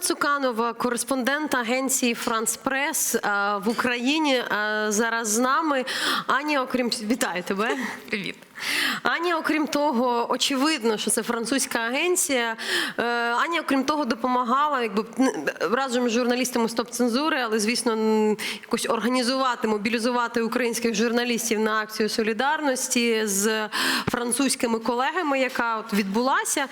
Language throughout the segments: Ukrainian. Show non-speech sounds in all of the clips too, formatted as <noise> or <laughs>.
Цуканова, кореспондент агенції Франс Прес е, в Україні. е, Зараз з нами. Аня, окрім вітаю тебе. Привіт. Аня, окрім того, очевидно, що це французька агенція. Е, Аня, окрім того, допомагала якби разом з журналістами стоп цензури, але звісно, якось організувати, мобілізувати українських журналістів на акцію солідарності з французькими колегами, яка от відбулася.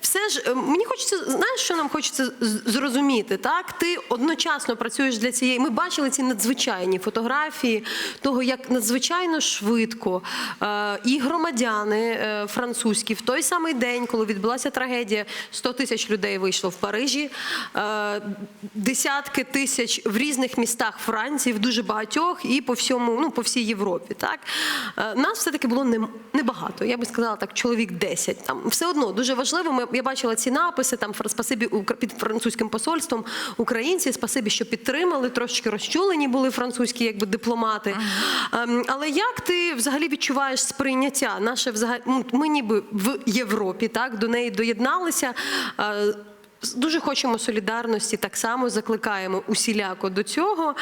Все ж е, мені хочеться, знаєш, що нам хочеться зрозуміти? Так, ти одночасно працюєш для цієї. Ми бачили ці надзвичайні фотографії того, як надзвичайно швидко е, і громадяни е, французькі в той самий день, коли відбулася трагедія, 100 тисяч людей вийшло в Парижі, е, десятки тисяч в різних містах Франції, в дуже багатьох і по всьому, ну по всій Європі. Так Е, нас все таки було небагато. Я би сказала так, чоловік 10. Там все одно дуже важливо. Ми я бачила ці написи. Там спасибі під французьким посольством українці. Спасибі, що підтримали, трошечки розчулені були французькі, якби дипломати. Ем, Але як ти взагалі відчуваєш сприйняття? Наше взагалі ну, ми ніби в Європі, так до неї доєдналися. Е, Дуже хочемо солідарності, так само закликаємо усіляко до цього.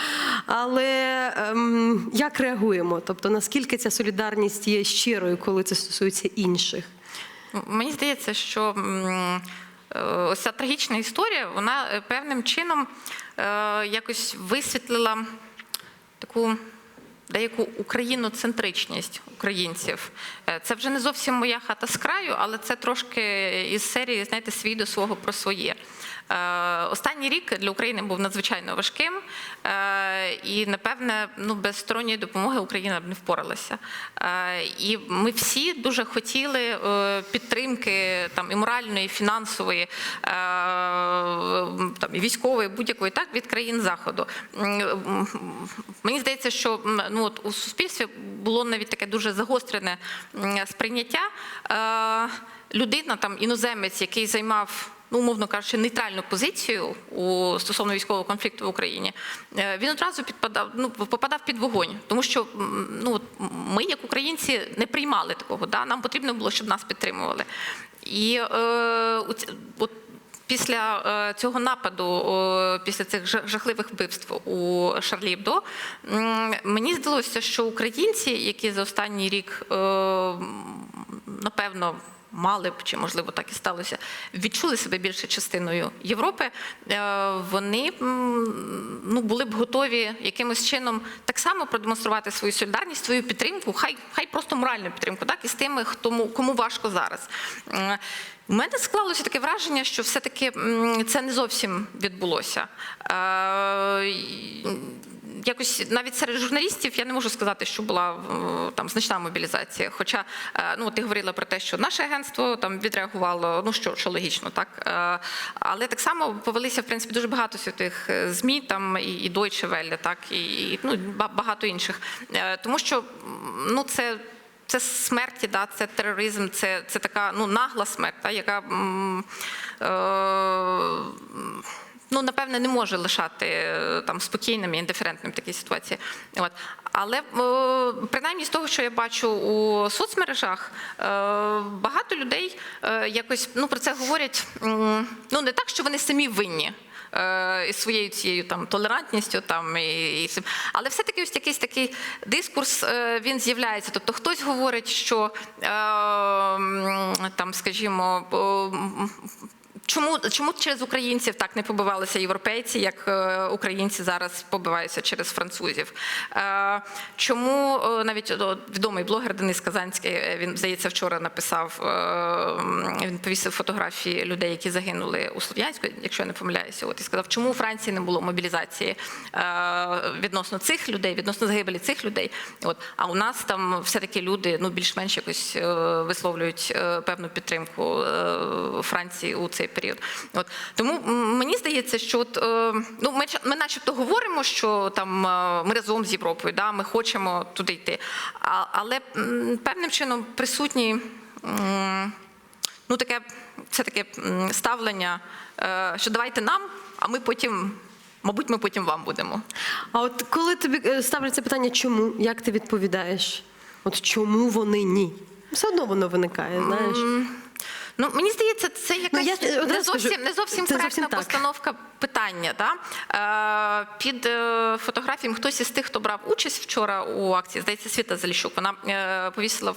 Але ем, як реагуємо? Тобто, наскільки ця солідарність є щирою, коли це стосується інших? Мені здається, що е, ось ця трагічна історія, вона е, певним чином якось висвітлила таку. Деяку україноцентричність українців. Е, Це вже не зовсім моя хата з краю, але це трошки із серії, знаєте, свій до свого про своє. Е, Останній рік для України був надзвичайно важким, е, і напевне, ну без сторонньої допомоги Україна б не впоралася. І ми всі дуже хотіли підтримки там і моральної, і фінансової, там і військової, будь-якої так від країн заходу. Мені здається, що ну от у суспільстві було навіть таке дуже загострене сприйняття. Е, Людина, там іноземець, який займав. Ну, умовно кажучи, нейтральну позицію у стосовно військового конфлікту в Україні, е, він одразу підпадав, ну попадав під вогонь, тому що ну ми, як українці, не приймали такого. Да? Нам потрібно було, щоб нас підтримували. І е, от Після е, цього нападу, після цих жа- жахливих вбивств у Шарлі Ебдо, мені здалося, що українці, які за останній рік, е, напевно, мали б, чи можливо так і сталося, відчули себе більше частиною Європи, е, вони ну, були б готові якимось чином так само продемонструвати свою солідарність, свою підтримку, хай, хай просто моральну підтримку, так, і з тими, хто, кому важко зараз. У мене склалося таке враження, що все-таки це не зовсім відбулося. Е, Якось навіть серед журналістів я не можу сказати, що була е, там значна мобілізація. Хоча е, ну ти говорила про те, що наше агентство там відреагувало, ну що, що логічно, так але так само повелися в принципі дуже багато святих змі, там і, і Deutsche Welle, так і, ну багато інших, тому що ну це. Це смерті, да, це тероризм, це, це така ну, нагла смерть, да, яка е, ну, напевне не може лишати е, там спокійним і індиферентним в такій ситуації. От. Але е, принаймні з того, що я бачу у соцмережах, е, багато людей якось ну, про це говорять ну, не так, що вони самі винні із своєю цією там толерантністю, там і, і але все-таки ось якийсь такий дискурс е, він з'являється. Тобто хтось говорить, що е, там, скажімо, Чому, чому через українців так не побивалися європейці, як е, українці зараз побиваються через французів? Е, чому е, навіть відомий блогер Денис Казанський, він здається, вчора написав, він повісив фотографії людей, які загинули у Слов'янську, якщо я не помиляюся, от і сказав, чому у Франції не було мобілізації відносно цих людей, відносно загибелі цих людей. От а у нас там все-таки люди ну більш-менш якось висловлюють певну підтримку Франції у цей період. От тому мені здається, що от, е, ну ми, ми начебто говоримо, що там е, ми разом з Європою, да, ми хочемо туди йти. А, але певним чином присутні. Ну, таке це таке ставлення, е, що давайте нам, а ми потім, мабуть, ми потім вам будемо. А от коли тобі ставлять це питання, чому? Як ти відповідаєш? От чому вони ні? Все одно воно виникає, знаєш. Ну мені здається, це якась я не, зовсім, не зовсім це коректна зовсім так. постановка питання. Да? Е, під фотографіями хтось із тих, хто брав участь вчора у акції, здається, Світа Заліщук, вона е, повісила е,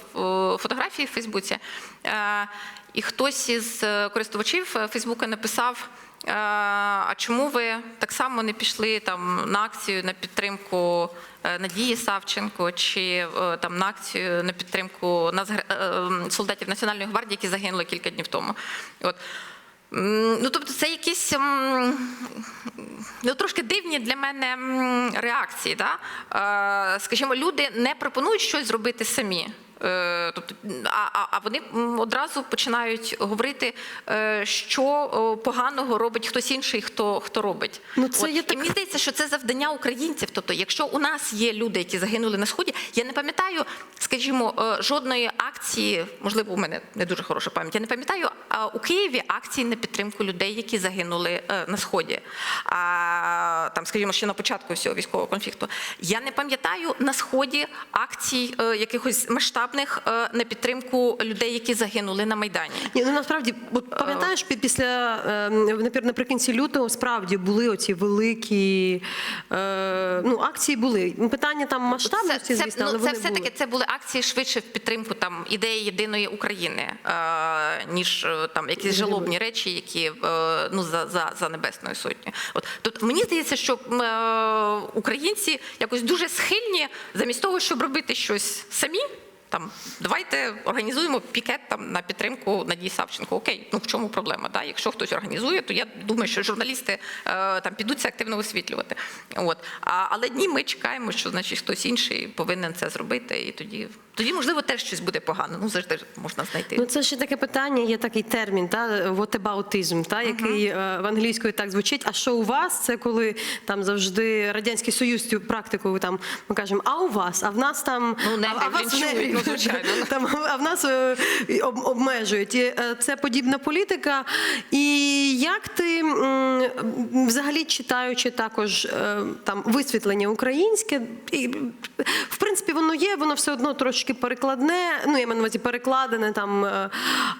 фотографії в Фейсбуці. Е, і хтось із е, користувачів е, Фейсбука написав. Е, А чому ви так само не пішли там на акцію на підтримку е, Надії Савченко чи е, там на акцію на підтримку е, солдатів Національної гвардії, які загинули кілька днів тому? От. Ну, тобто, це якісь ну, трошки дивні для мене реакції. Да? Скажімо, люди не пропонують щось зробити самі. Е, Тобто, а, а- вони одразу починають говорити, е, що поганого робить хтось інший, хто, хто робить. Ну, це є І так- мені здається, що це завдання українців. Тобто, якщо у нас є люди, які загинули на сході, я не пам'ятаю, скажімо, е, жодної акції, можливо, у мене не дуже хороша пам'ять. Я не пам'ятаю у Києві акції на підтримку людей, які загинули на сході. А там, скажімо, ще на початку всього військового конфлікту. Я не пам'ятаю на сході акцій якихось масштабних е, на підтримку людей, які загинули на майдані. Ні, ну насправді, от пам'ятаєш, пі- після е, напр- наприкінці лютого справді були оці великі е, ну, акції були. Ну, Питання там масштабності, це, звісно, ну, але це вони все таки це були акції швидше в підтримку там ідеї єдиної України, е, ніж е, там якісь жалобні речі, які е, ну за, за, за небесною сотнею. От тут мені здається, що е, українці якось дуже схильні, замість того, щоб робити щось самі. Там давайте організуємо пікет там на підтримку Надії Савченко. Окей, ну в чому проблема? Да? Якщо хтось організує, то я думаю, що журналісти е, там підуть це активно висвітлювати. От а, але ні, ми чекаємо, що значить хтось інший повинен це зробити, і тоді тоді можливо теж щось буде погано. Ну завжди можна знайти. Ну, це ще таке питання, є такий термін, та whataboutism, та, який е, в англійською так звучить. А що у вас? Це коли там завжди Радянський Союз цю практику там ми кажемо, а у вас, а в нас там Ну, негрів а, а вас ну, звичайно. <laughs> там, а в нас е, об, обмежують. Е, це подібна політика. І як ти взагалі читаючи також е, там висвітлення українське, і, в принципі, воно є, воно все одно трошки перекладне, ну я маю на увазі перекладене там.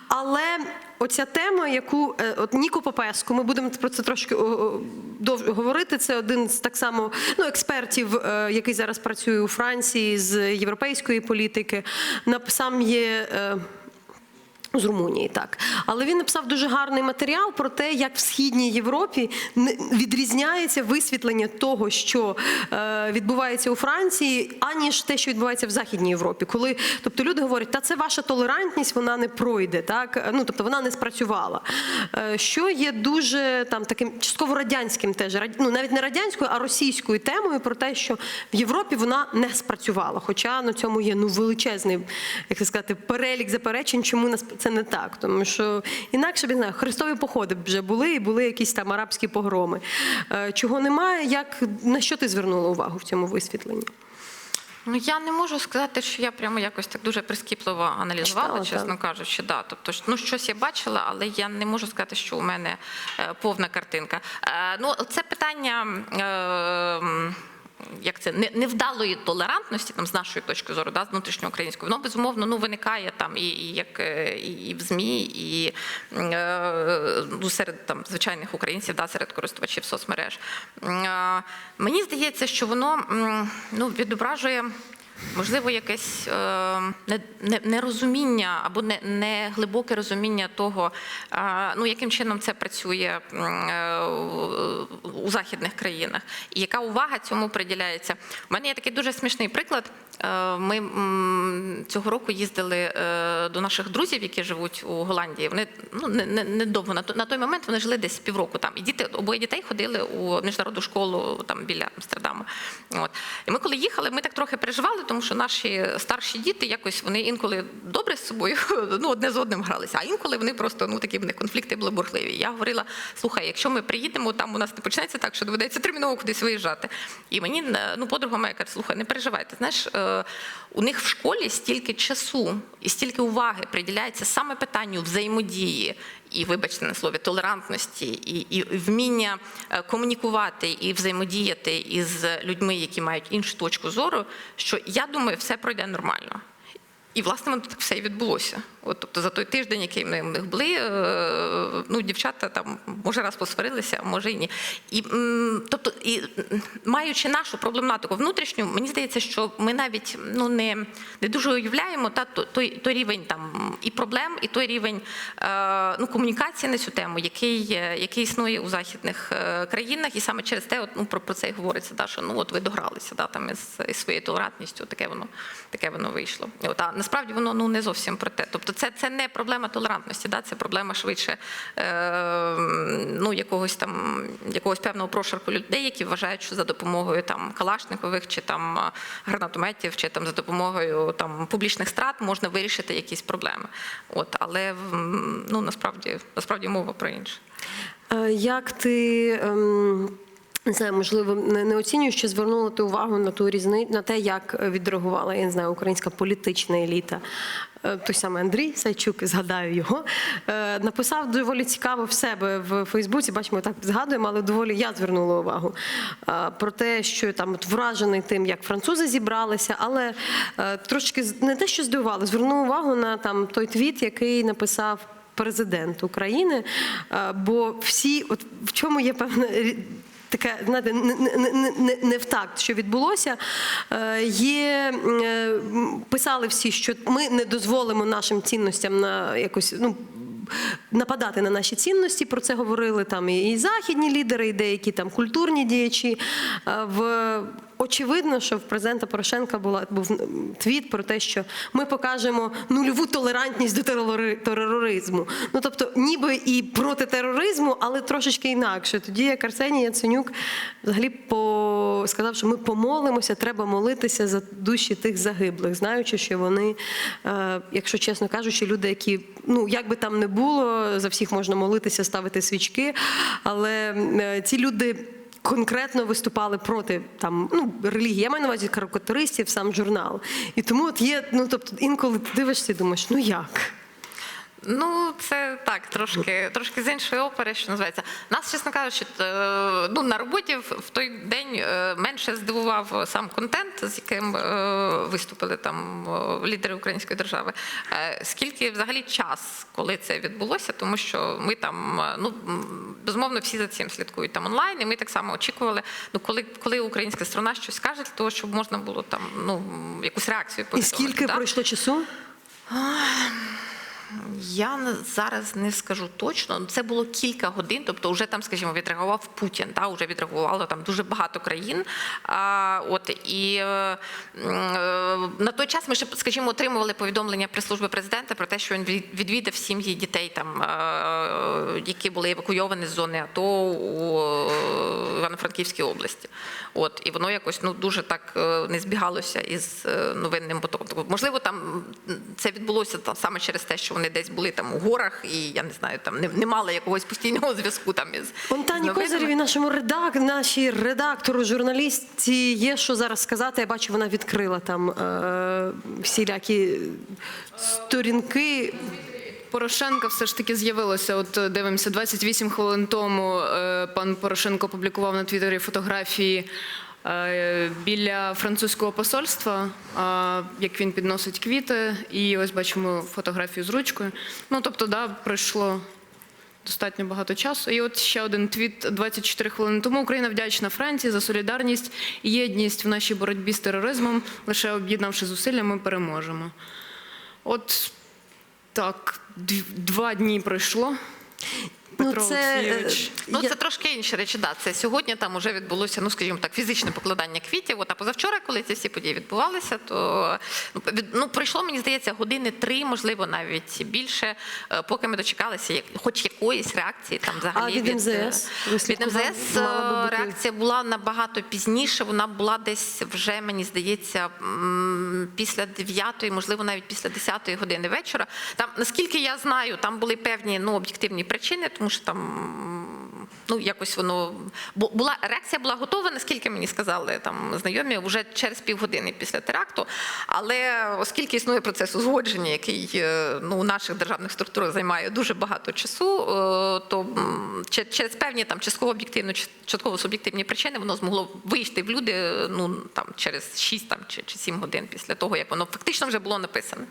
Але оця тема, яку е, от Ніко Попеску, ми будемо про це трошки довго говорити. Це один з так само ну, експертів, е, який зараз працює у Франції з європейської політики. Сам є. З Румунії, так. Але він написав дуже гарний матеріал про те, як в східній Європі відрізняється висвітлення того, що е, відбувається у Франції, аніж те, що відбувається в Західній Європі. Коли тобто люди говорять, та це ваша толерантність, вона не пройде, так ну тобто вона не спрацювала. Е, що є дуже там таким частково радянським, теж ну навіть не радянською, а російською темою про те, що в Європі вона не спрацювала. Хоча на цьому є ну величезний, як це сказати, перелік заперечень, чому нас це не так. Тому що інакше не знаю, хрестові походи вже були, і були якісь там арабські погроми. Е, Чого немає, як на що ти звернула увагу в цьому висвітленні? Ну я не можу сказати, що я прямо якось так дуже прискіпливо аналізувала, Читала, чесно так. кажучи. Да. Тобто, ну щось я бачила, але я не можу сказати, що у мене е, повна картинка. Е, ну, це питання. Як це не- невдалої толерантності, там з нашої точки зору, да, з внутрішньоукраїнської, воно безумовно ну виникає там і, і як е, і в змі, і е, ну, серед там звичайних українців, да, серед користувачів соцмереж. Е, Мені здається, що воно ну відображує. Можливо, якесь е, не- не- нерозуміння або не, глибоке розуміння того, е, ну яким чином це працює е, у- західних країнах, і яка увага цьому приділяється. У мене є такий дуже смішний приклад. Ми цього року їздили до наших друзів, які живуть у Голландії. Вони ну не, на той момент вони жили десь півроку там. І діти обоє дітей ходили у міжнародну школу там біля Амстердаму. От і ми, коли їхали, ми так трохи переживали, тому що наші старші діти якось вони інколи добре з собою <laughs> ну одне з одним гралися, а інколи вони просто ну такі в конфлікти були бурхливі. Я говорила: слухай, якщо ми приїдемо, там у нас не почнеться так, що доведеться терміново кудись виїжджати. І мені е, ну подруга моя каже, слухай, не переживайте. Знаєш, е, у них в школі стільки часу і стільки уваги приділяється саме питанню взаємодії і, вибачте на слові, толерантності, і, і вміння е, комунікувати і взаємодіяти із людьми, які мають іншу точку зору, що я думаю, все пройде нормально. І власне воно так все і відбулося. От, тобто за той тиждень, який ми в них були, е, ну дівчата там може раз посварилися, може і ні. І тобто, і маючи нашу проблематику внутрішню, мені здається, що ми навіть ну не, не дуже уявляємо та той, той рівень там і проблем, і той рівень е, ну, комунікації на цю тему, який, е, який існує у західних країнах, і саме через те, от, ну про, про це і говориться, да, що ну от ви догралися да, там із, із своєю толерантністю, таке воно таке воно вийшло. От, а насправді воно ну не зовсім про те. Тобто, це, це не проблема толерантності, да, це проблема швидше е, ну, якогось там якогось певного прошарку людей, які вважають, що за допомогою там калашникових чи там гранатометів, чи там за допомогою там публічних страт можна вирішити якісь проблеми. От, але ну насправді насправді мова про інше. Е, Як ти ем, не знаю, можливо, не, оцінюєш, чи звернула ти увагу на ту різни... на те, як відреагувала я не знаю, українська політична еліта. Е, Той самий Андрій Сайчук, згадаю його, е, написав доволі цікаво в себе в Фейсбуці. Бачимо, так згадуємо, але доволі я звернула увагу е, про те, що там от вражений тим, як французи зібралися, але трошки не те, що здивувало, звернув увагу на там той твіт, який написав президент України. Бо всі, от в чому є певна таке, знаєте, не, не, не, не, в такт, що відбулося. Е, Є е, писали всі, що ми не дозволимо нашим цінностям на якось ну. Нападати на наші цінності, про це говорили там і і західні лідери, і деякі там культурні діячі. Е, В очевидно, що в президента Порошенка була був твіт про те, що ми покажемо нульову толерантність до тероризму. Ну тобто, ніби і проти тероризму, але трошечки інакше. Тоді як Арсеній Яценюк взагалі по сказав, що ми помолимося, треба молитися за душі тих загиблих, знаючи, що вони, е, якщо чесно кажучи, люди, які ну як би там не було, за всіх можна молитися, ставити свічки, але е, ці люди конкретно виступали проти там ну релігії. Я маю на увазі карикатуристів, сам журнал. І тому от є, ну тобто інколи ти дивишся і думаєш, ну як? Ну, це так, трошки, трошки з іншої опери, що називається. Нас, чесно кажучи, е, ну, на роботі в той день е, менше здивував сам контент, з яким е, виступили там лідери української держави. Скільки взагалі час, коли це відбулося, тому що ми там, ну безумовно, всі за цим слідкують там онлайн, і ми так само очікували, ну коли, коли українська сторона щось каже, для того, щоб можна було там ну якусь реакцію І скільки да? пройшло часу? Я зараз не скажу точно. Це було кілька годин. Тобто, вже там, скажімо, відреагував Путін. Та вже відреагувало там дуже багато країн. А, от і е, е, на той час ми ще, скажімо, отримували повідомлення прес-служби президента про те, що він відвідав сім'ї дітей, там е, які були евакуйовані з зони АТО у е, Івано-Франківській області. От і воно якось ну дуже так е, не збігалося із е, новинним потоком. Можливо, там це відбулося там саме через те, що вони десь були там у горах, і я не знаю, там не, не мали якогось постійного зв'язку там із Вон з Тані. Козирєві, нашому редак, нашій редактору, журналістці, є що зараз сказати. Я бачу, вона відкрила там е, всілякі сторінки. Порошенка все ж таки з'явилося. От е, дивимося, 28 хвилин тому е, пан Порошенко опублікував на Твіттері фотографії біля французького посольства, е, як він підносить квіти, і ось бачимо фотографію з ручкою. Ну тобто, да, пройшло. Достатньо багато часу. І от ще один твіт 24 хвилини тому. Україна вдячна Франції за солідарність і єдність в нашій боротьбі з тероризмом. Лише об'єднавши зусилля, ми переможемо. От так, два дні пройшло. Петро Ну, це, Олексійович. е, Ну, Я- це трошки інші речі. Да. Це сьогодні там вже відбулося, ну скажімо так, фізичне покладання квітів. От, а позавчора, коли ці всі події відбувалися, то ну, ну пройшло, мені здається, години три, можливо, навіть більше, е, поки ми дочекалися як, хоч якоїсь реакції там взагалі. А від е, МЗС? Від? МЗС реакція була набагато пізніше. Вона була десь вже, мені здається, після 9, можливо, навіть після 10 години вечора. Там, наскільки я знаю, там були певні ну, об'єктивні причини, тому що там. ну якось воно бу- була реакція була готова, наскільки мені сказали там знайомі, вже через півгодини після теракту. Але оскільки існує процес узгодження, який е, ну у наших державних структурах займає дуже багато часу, е, то через певні там частково об'єктивно, частково суб'єктивні причини воно змогло вийти в люди ну там через 6 там чи 7 годин після того, як воно фактично вже було написане.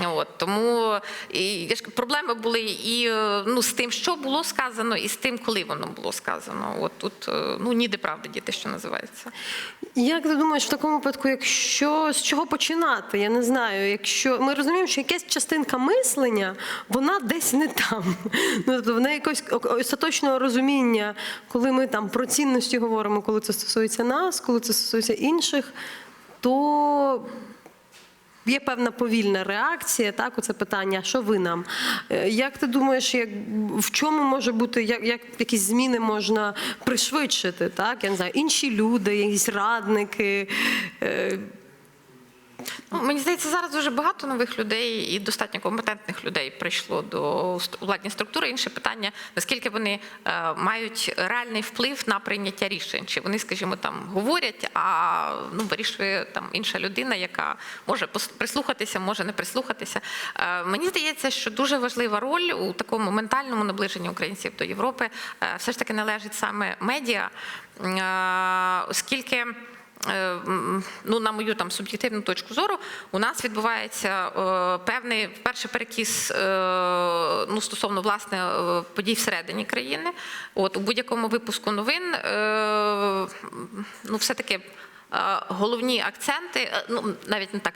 От тому і проблеми були і е, ну з тим, що було сказано, і з тим, коли воно було сказано. От тут е, ну ніде правди діти, що називається. Як ти думаєш, в такому випадку, якщо з чого починати? Я не знаю. Якщо ми розуміємо, що якась частинка мислення, вона десь не там. <laughs> Ну тобто вона якось остаточного розуміння, коли ми там про цінності говоримо, коли це стосується нас, коли це стосується інших, то. Є певна повільна реакція, так, оце питання, що ви нам? Е, Як ти думаєш, як, в чому може бути, як, як якісь зміни можна пришвидшити? Так? Я не знаю, інші люди, якісь радники. е, Ну, мені здається, зараз дуже багато нових людей і достатньо компетентних людей прийшло до владні структури. Інше питання, наскільки вони е, мають реальний вплив на прийняття рішень. Чи вони, скажімо, там говорять, а ну вирішує там інша людина, яка може прислухатися, може не прислухатися. Е, мені здається, що дуже важлива роль у такому ментальному наближенні українців до Європи е, все ж таки належить саме медіа, оскільки. Е, ну, на мою там суб'єктивну точку зору, у нас відбувається е, певний перший перекіс е, ну, стосовно власне подій всередині країни. От у будь-якому випуску новин ну, все-таки. е, Головні акценти, е, ну навіть не так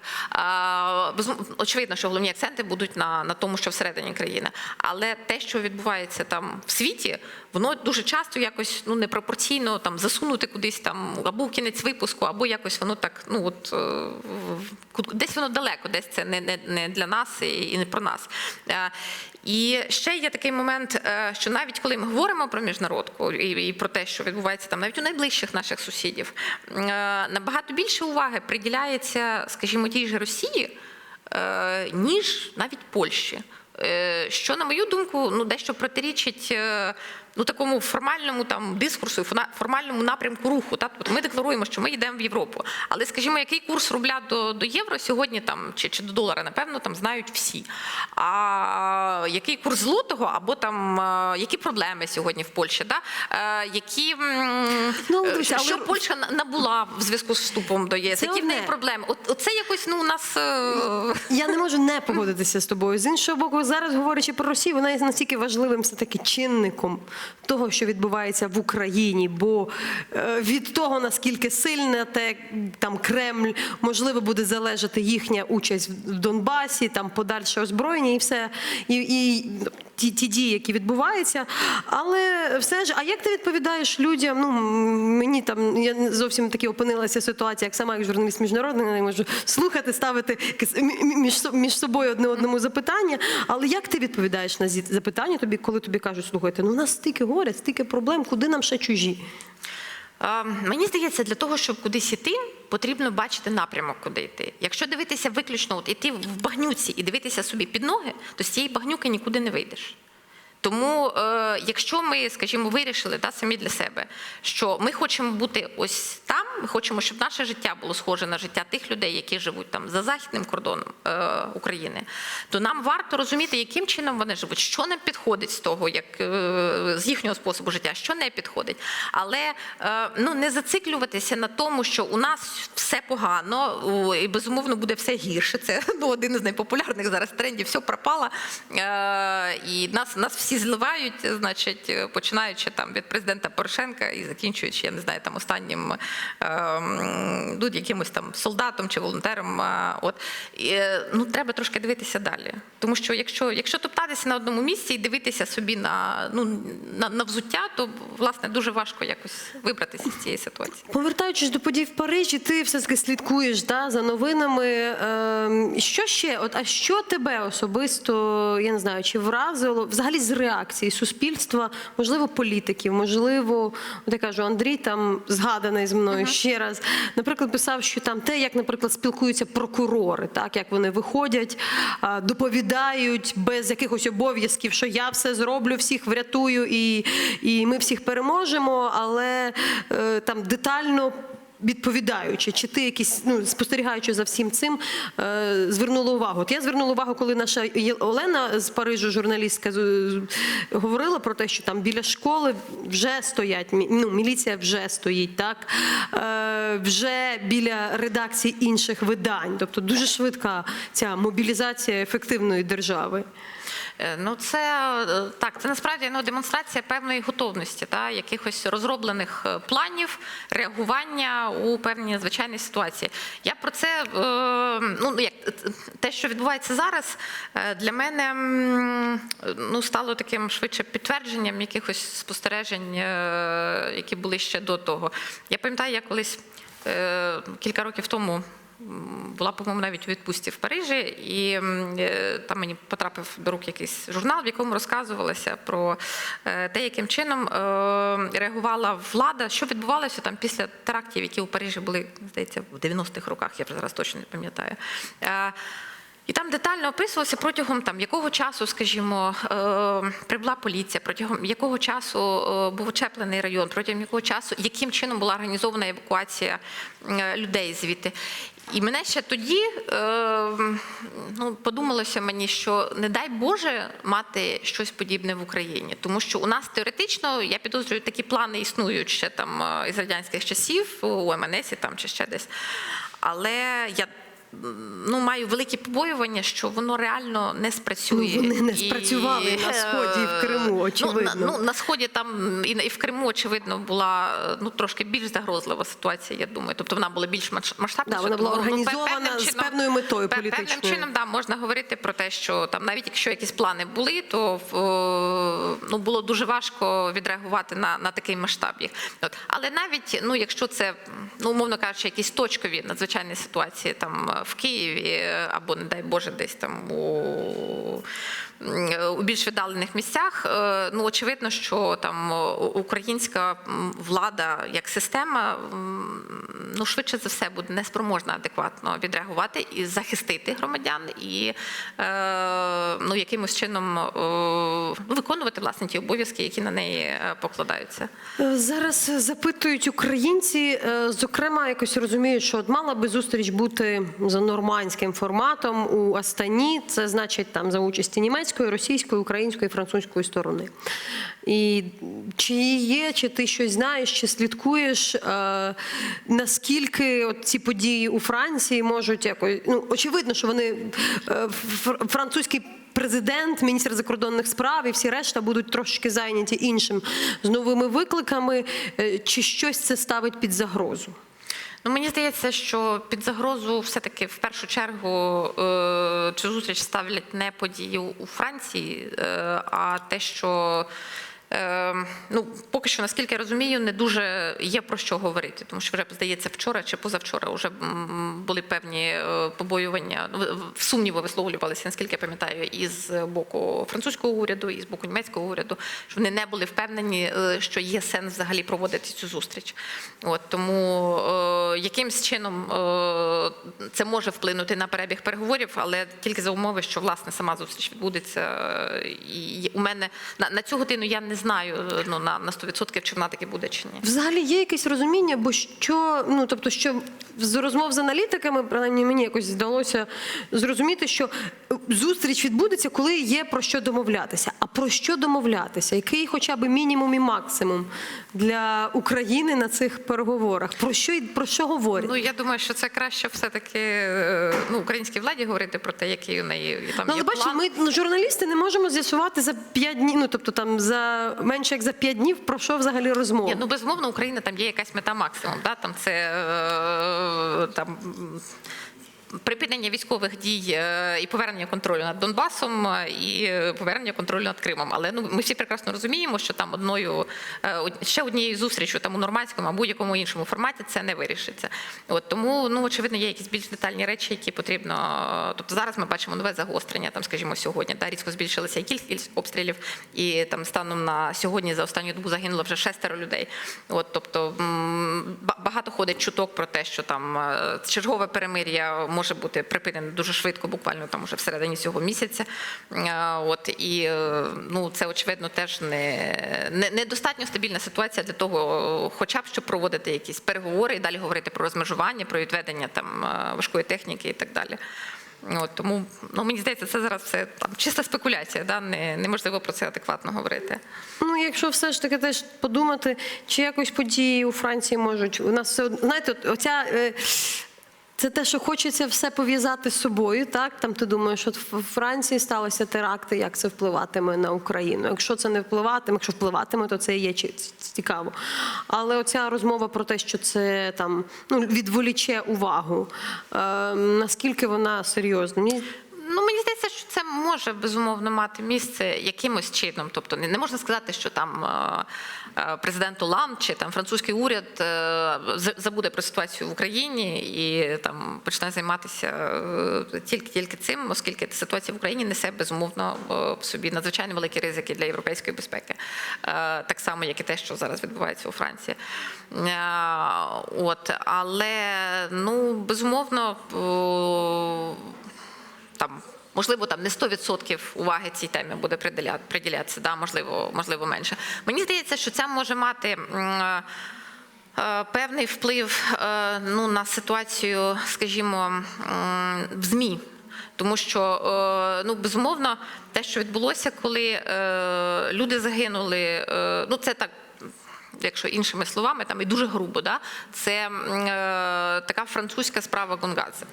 очевидно, що головні акценти будуть на, на тому, що всередині країни. Але те, що відбувається там в світі, воно дуже часто якось ну непропорційно там засунути кудись там або в кінець випуску, або якось воно так. Ну от е, десь воно далеко, десь це не, не, не для нас і, і не про нас. І ще є такий момент, е, що навіть коли ми говоримо про міжнародку і, про те, що відбувається там навіть у найближчих наших сусідів, е, набагато більше уваги приділяється, скажімо, тій же Росії, е, ніж навіть Польщі. Що, на мою думку, ну дещо протирічить ну такому формальному там дискурсу, формальному напрямку руху. Так? Тобто ми декларуємо, що ми йдемо в Європу. Але, скажімо, який курс рубля до, до євро сьогодні там чи, чи до долара, напевно, там знають всі. А який курс злотого, або там які проблеми сьогодні в Польщі, да? е, які Ну, е, що але- Польща набула в зв'язку з вступом до ЄС, Це які в неї проблеми? От, от це якось ну у нас. е, Я не можу не погодитися з тобою. З іншого боку, зараз говорячи про Росію, вона є настільки важливим все таки чинником того, що відбувається в Україні. Бо е, від того, наскільки сильне те там Кремль, можливо, буде залежати їхня участь в Донбасі, там подальше озброєння і все. І, і ті, ті дії, які відбуваються. Але все ж, а як ти відповідаєш людям? Ну мені там я зовсім таки опинилася ситуація, як сама як журналіст міжнародний, не можу слухати, ставити між, між собою одне одному запитання. Але як ти відповідаєш на запитання тобі, коли тобі кажуть, слухайте, ну у нас стільки горя, стільки проблем, куди нам ще чужі? Мені здається, для того, щоб кудись іти, потрібно бачити напрямок, куди йти. Якщо дивитися виключно, от іти в багнюці і дивитися собі під ноги, то з цієї багнюки нікуди не вийдеш. Тому, е, якщо ми, скажімо, вирішили да, самі для себе, що ми хочемо бути ось там, ми хочемо, щоб наше життя було схоже на життя тих людей, які живуть там за західним кордоном е, України, то нам варто розуміти, яким чином вони живуть, що нам підходить з того, як е, з їхнього способу життя, що не підходить. Але е, ну не зациклюватися на тому, що у нас все погано і безумовно буде все гірше. Це ну, один із найпопулярних зараз трендів. Все пропало. Е, і нас, нас всі зливають, значить, починаючи там від президента Порошенка і закінчуючи, я не знаю, там останнім е, якимось там солдатом чи волонтером. е, От І, е, ну треба трошки дивитися далі. Тому що якщо, якщо топтатися на одному місці і дивитися собі на, ну, на, на взуття, то власне дуже важко якось вибратися з цієї ситуації. Повертаючись до подій в Парижі, ти все таки слідкуєш да, за новинами. Ем, що ще? От, а що тебе особисто, я не знаю, чи вразило, взагалі з реакції суспільства, можливо, політиків, можливо, от я кажу, Андрій там згаданий з мною ще раз. Наприклад, писав, що там те, як, наприклад, спілкуються прокурори, так як вони виходять, доповідають без якихось обов'язків, що я все зроблю, всіх врятую і, і ми всіх переможемо, але е, там детально. Відповідаючи, чи ти якісь ну спостерігаючи за всім цим, е, звернула увагу. От я звернула увагу, коли наша Олена з Парижу, журналістка, говорила про те, що там біля школи вже стоять ну, міліція вже стоїть, так е, вже біля редакцій інших видань. Тобто дуже швидка ця мобілізація ефективної держави. Е, Ну, це е, так, це насправді ну, демонстрація певної готовності, та, якихось розроблених е, планів реагування у певні надзвичайні ситуації. Я про це ну як те, що відбувається зараз, для мене ну, стало таким швидше підтвердженням якихось спостережень, які були ще до того. Я пам'ятаю, я колись кілька років тому. Була, по-моєму, навіть у відпустці в Парижі, і е, там мені потрапив до рук якийсь журнал, в якому розказувалося про е, те, яким чином е, реагувала влада, що відбувалося там після терактів, які у Парижі були, здається, в 90-х роках, я вже зараз точно не пам'ятаю. І там детально описувалося протягом там якого часу, скажімо, прибула поліція, протягом якого часу був очеплений район, протягом якого часу, яким чином була організована евакуація людей звідти. І мене ще тоді е, ну, подумалося мені, що не дай Боже мати щось подібне в Україні, тому що у нас теоретично, я підозрюю, такі плани існують ще там е, із радянських часів у МНС там чи ще десь. Але я ну, маю великі побоювання, що воно реально не спрацює. Ну, вони не І, спрацювали на Сході і в Криму, е, очевидно. Ну, на, ну, на сході там і, і в Криму, очевидно, була е, ну трошки більш загрозлива ситуація. Я думаю. Тобто вона була більш масш- масштабніша. Да, вона була тому, ну, організована певним з певною метою політичною. Певним чином да, можна говорити про те, що там навіть якщо якісь плани були, то в, ну було дуже важко відреагувати на, на такий масштаб їх. От але навіть ну, якщо це ну умовно кажучи, якісь точкові надзвичайні ситуації там в Києві або не дай Боже, десь там у у більш віддалених місцях, е, ну очевидно, що там українська влада як система ну швидше за все буде неспроможна адекватно відреагувати і захистити громадян, і е, ну якимось чином е, ну, виконувати власне ті обов'язки, які на неї покладаються. Зараз запитують українці, зокрема, якось розуміють, що от мала би зустріч бути за нормандським форматом у Астані. Це значить там за участі німецької, російської, української, французької сторони. І чи є, чи ти щось знаєш, чи слідкуєш, е, наскільки от ці події у Франції можуть якось ну очевидно, що вони е, фр- французький президент, міністр закордонних справ і всі решта будуть трошки зайняті іншим з новими викликами. Е, Чи щось це ставить під загрозу? Ну, мені здається, що під загрозу все-таки в першу чергу е, цю зустріч ставлять не події у Франції, е, а те, що ну, поки що, наскільки я розумію, не дуже є про що говорити, тому що вже здається, вчора чи позавчора вже були певні е, побоювання, сумніви висловлювалися, наскільки я пам'ятаю, і з боку французького уряду, і з боку німецького уряду, що вони не були впевнені, е, що є сенс взагалі проводити цю зустріч. От тому е, якимсь чином це може вплинути на перебіг переговорів, але тільки за умови, що власне сама зустріч відбудеться. І у мене на, на цю годину я не знаю е, ну на, на 100% чи вона таки буде чи ні. Взагалі є якесь розуміння, бо що ну тобто, що з розмов з аналітиками, принаймні мені якось здалося зрозуміти, що зустріч відбудеться, коли є про що домовлятися. А про що домовлятися? Який хоча б мінімум і максимум для України на цих переговорах? Про що про що говорять? Ну я думаю, що це краще все-таки е, ну, українській владі говорити про те, який у неї там Ну, є бачите, план. ми ну, журналісти не можемо з'ясувати за п'ять днів. Ну тобто там за менше як за п'ять днів про що взагалі розмова. Ну безумовно, Україна там є якась мета максимум. Да? Там це е, там. Припинення військових дій е, і повернення контролю над Донбасом е, і повернення контролю над Кримом. Але ну ми всі прекрасно розуміємо, що там одною е, ще однією зустрічю там у нормандському або будь-якому іншому форматі це не вирішиться. От тому ну очевидно є якісь більш детальні речі, які потрібно. Тобто зараз ми бачимо нове загострення. Там, скажімо, сьогодні да, різко збільшилася і кількість обстрілів, і там станом на сьогодні за останню добу загинуло вже шестеро людей. От тобто багато ходить чуток про те, що там чергове перемир'я може бути припинене дуже швидко, буквально там уже всередині цього місяця. Е, От і е, ну це очевидно теж не, не недостатньо стабільна ситуація для того, хоча б щоб проводити якісь переговори і далі говорити про розмежування, про відведення там е, важкої техніки і так далі. От, тому ну мені здається, це зараз все там чиста спекуляція, да? не, неможливо про це адекватно говорити. Ну, якщо все ж таки теж подумати, чи якось події у Франції можуть у нас все знаєте, оця. е, Це те, що хочеться все пов'язати з собою, так? Там ти думаєш, що в Франції сталися теракти, як це впливатиме на Україну. Якщо це не впливатиме, якщо впливатиме, то це і є цікаво. Але оця розмова про те, що це там ну, відволіче увагу, е, наскільки вона серйозна? Ну, мені здається, що це може безумовно мати місце якимось чином. Тобто не, можна сказати, що там е, е, президент Оланд чи там французький уряд е, забуде про ситуацію в Україні і там почне займатися тільки тільки цим, оскільки ситуація в Україні несе безумовно в собі надзвичайно великі ризики для європейської безпеки, так само як і те, що зараз відбувається у Франції. От, але ну безумовно. Там. Можливо, там не 100% уваги цій темі буде приділятися, да, можливо, можливо, менше. Мені здається, що це може мати е, е, певний вплив е, ну, на ситуацію, скажімо, в ЗМІ. Тому що ну безумовно те, що відбулося, коли люди загинули, ну це так якщо іншими словами, там і дуже грубо, да? це е, така французька справа Гонгадзе.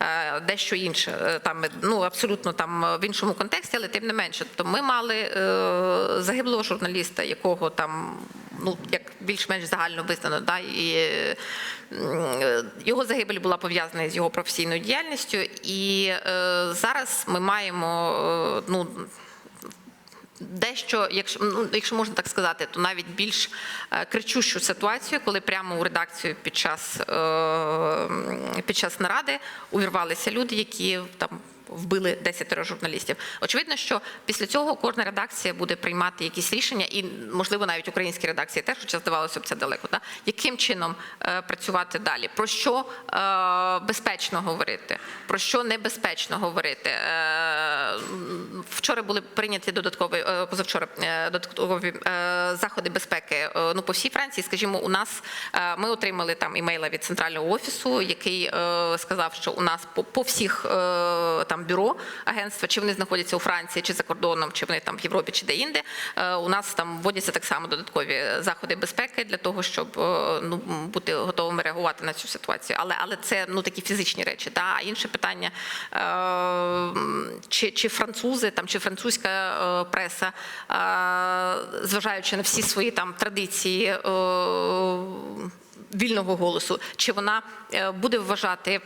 Е, Дещо інше, Е, там ну абсолютно там в іншому контексті, але тим не менше. Тобто ми мали е, загиблого журналіста, якого там ну як більш-менш загально визнано, да, і е, його загибель була пов'язана з його професійною діяльністю. І е, зараз ми маємо е, ну дещо, якщо ну, якщо можна так сказати, то навіть більш е, кричущу ситуацію, коли прямо у редакцію під час е, під час наради увірвалися люди, які там. Вбили 10 журналістів. Очевидно, що після цього кожна редакція буде приймати якісь рішення, і можливо навіть українські редакції теж, хоча здавалося б це далеко. Да? Яким чином е, працювати далі? Про що е, безпечно говорити? Про що небезпечно говорити? Е, вчора були прийняті додаткові позавчора додаткові заходи безпеки. Ну по всій Франції, скажімо, у нас ми отримали там імейла від центрального офісу, який сказав, що у нас по, по всіх е, там бюро агентства, чи вони знаходяться у Франції, чи за кордоном, чи вони там в Європі, чи де-інде. е, У нас там вводяться так само додаткові заходи безпеки для того, щоб е, ну бути готовими реагувати на цю ситуацію. Але але це ну такі фізичні речі. Та а інше питання, е, чи, чи французи там, чи французька преса, зважаючи на всі свої там традиції. Вільного голосу, чи вона е, буде вважати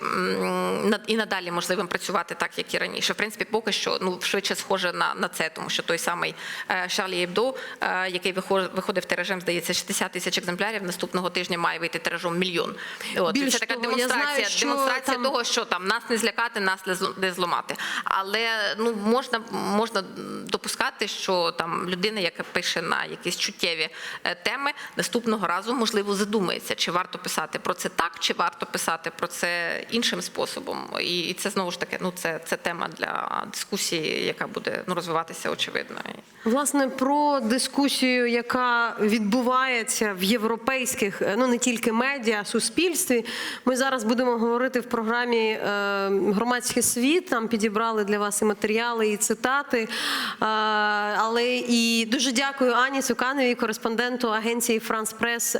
і надалі можливим працювати так, як і раніше? В принципі, поки що ну швидше схоже на, на це, тому що той самий е, Шарлі Єбдо, е, який виходив тиражем, здається, 60 тисяч екземплярів. Наступного тижня має вийти тиражом мільйон. От Більш це така того, демонстрація, знаю, що демонстрація там- того, що там нас не злякати, нас не зл- не зламати. Але ну можна можна допускати, що там людина, яка пише на якісь чуттєві теми, наступного разу можливо задумається, чи варто писати про це так, чи варто писати про це іншим способом. І, це знову ж таки, ну це, це тема для дискусії, яка буде ну розвиватися очевидно. Власне, про дискусію, яка відбувається в європейських, е, ну не тільки медіа, суспільстві. Ми зараз будемо говорити в програмі е, Громадський світ. Там підібрали для вас і матеріали, і цитати. Е, але і дуже дякую Ані Цукановій, кореспонденту агенції Франс Прес.